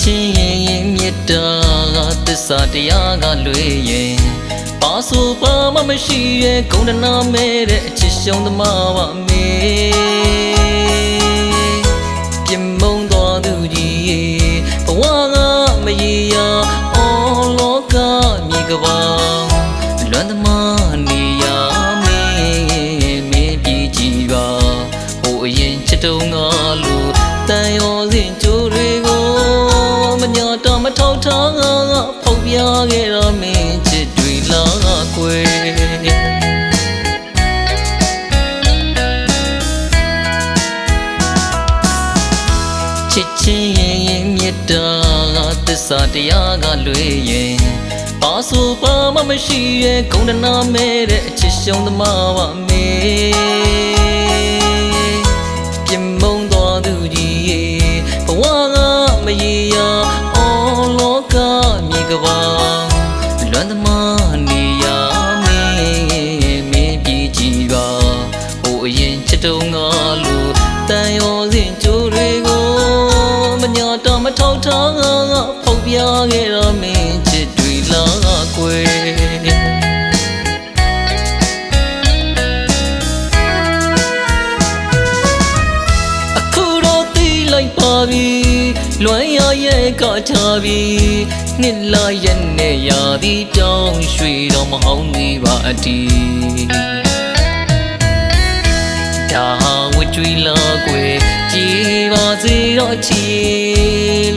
ချင်းရင်ရင်မြတ်တာကသစ္စာတရားကလွေရင်ပါဆိုပါမမရှိရဲ့ဂုဏ်တနာမဲ့တဲ့အချစ်ရှုံးသမားပါမေ ထောက်ထားကဖောက်ပြခဲ့တော့မင်းချစ်တွေလာကွယ်ချစ်ချင်းရင်ရင်မြတ်တာကသစ္စာတရားကလွေရင်ပါဆိုပါမမရှိရဲ့ဂုဏ်တနာမဲ့တဲ့အချစ်ရှုံးသမားပါမေပြ ကဘာလွမ်းသမားနေရမေမင်းပြည်ကြည်ပါဟိုအရင်ချစ်တုံးကလို့တန်ရောစင်ကြိုးတွေကိုမညာတော့မထောက်ထားကဖောက်ပြခဲ့တော့မင်းချစ်တွေလာကွယ်အခုတော့သိလိုက်ပါပြီလွမ်းရရဲ့ကချပြီ နှစ်လာရဲ့နဲ့ရာသီတောင်းရွှေတော့မဟောင်းသေးပါအတီးဒါဝတ်ကြွေလာကွယ်ကြည်ပါစေတော့ချီ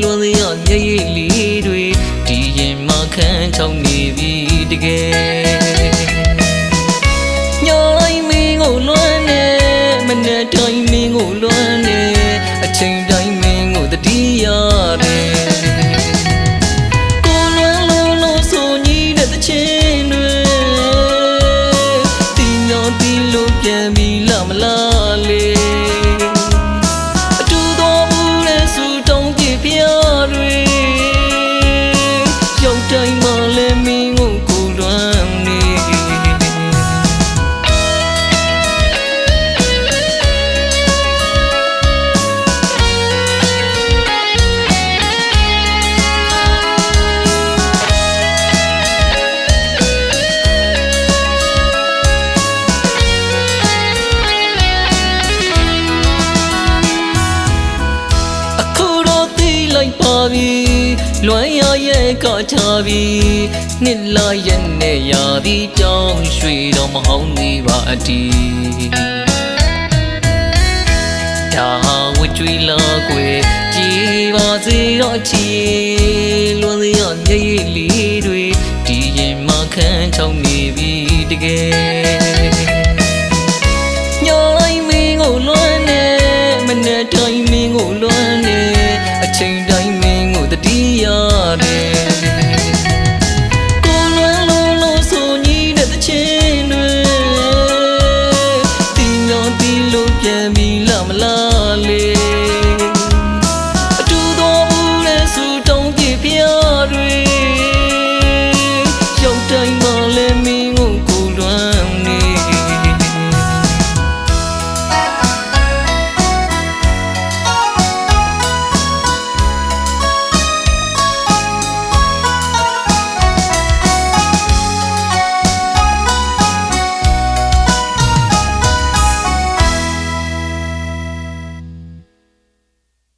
လွန်စရာမျက်ရည်လေးတွေဒီရင်မှခန်းချောင်းနေပြီတကယ် လွမ်းရရဲ့ကချပြီနှစ်လာရဲ့နဲ့ရာသီတောင်းရွှေတော့မဟောင်းသေးပါအတီးဒါဝတ်ကြွေလာကွယ်ကြည်ပါစေတော့ချီလွန်စရာမျက်ရည်လေး တီ